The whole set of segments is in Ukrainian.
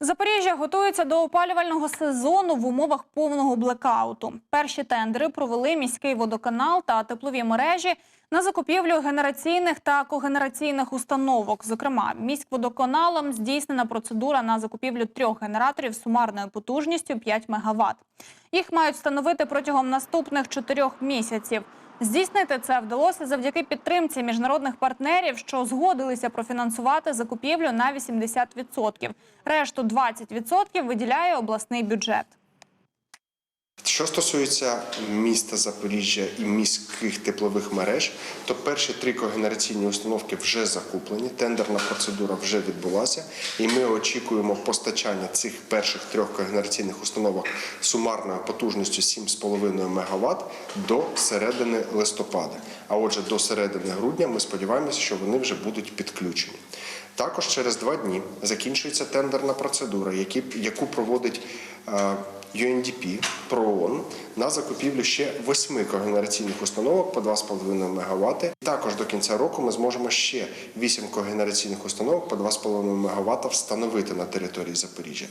Запоріжжя готується до опалювального сезону в умовах повного блекауту. Перші тендери провели міський водоканал та теплові мережі на закупівлю генераційних та когенераційних установок. Зокрема, міськводоканалом здійснена процедура на закупівлю трьох генераторів сумарною потужністю 5 МВт. Їх мають встановити протягом наступних чотирьох місяців. Здійснити це вдалося завдяки підтримці міжнародних партнерів, що згодилися профінансувати закупівлю на 80%. Решту 20% виділяє обласний бюджет. Що стосується міста Запоріжжя і міських теплових мереж, то перші три когенераційні установки вже закуплені, тендерна процедура вже відбулася, і ми очікуємо постачання цих перших трьох когенераційних установок сумарною потужністю 7,5 МВт до середини листопада. А отже, до середини грудня ми сподіваємося, що вони вже будуть підключені. Також через два дні закінчується тендерна процедура, яку проводить е, UNDP ПРООН на закупівлю ще восьми когенераційних установок по 2,5 МВт. Також до кінця року ми зможемо ще вісім когенераційних установок по 2,5 МВт встановити на території Запоріжжя.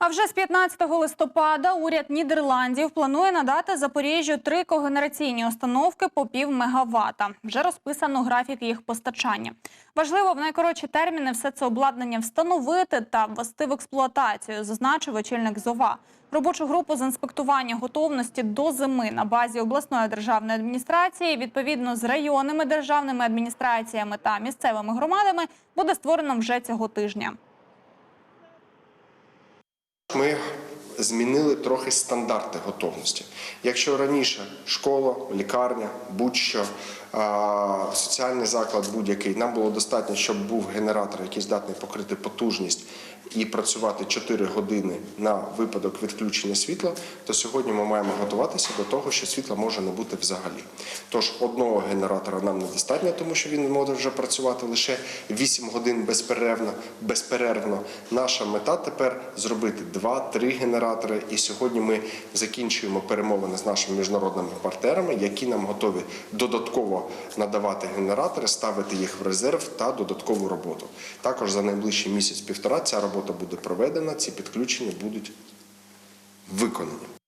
А вже з 15 листопада уряд Нідерландів планує надати Запоріжжю три когенераційні установки по пів мегавата. Вже розписано графік їх постачання. Важливо в найкоротші терміни все це обладнання встановити та ввести в експлуатацію, зазначив очільник ЗОВА. Робочу групу з інспектування готовності до зими на базі обласної державної адміністрації відповідно з районними державними адміністраціями та місцевими громадами буде створено вже цього тижня. Ми змінили трохи стандарти готовності. Якщо раніше школа, лікарня, будь-що, соціальний заклад будь-який, нам було достатньо, щоб був генератор, який здатний покрити потужність і працювати 4 години на випадок відключення світла, то сьогодні ми маємо готуватися до того, що світла може не бути взагалі. Тож одного генератора нам недостатньо, тому що він може вже працювати лише 8 годин безперервно. безперервно. Наша мета тепер зробити 2-3 генератори. І сьогодні ми закінчуємо перемовини з нашими міжнародними партнерами, які нам готові додатково надавати генератори, ставити їх в резерв та додаткову роботу. Також за найближчий місяць-півтора ця робота буде проведена, ці підключення будуть виконані.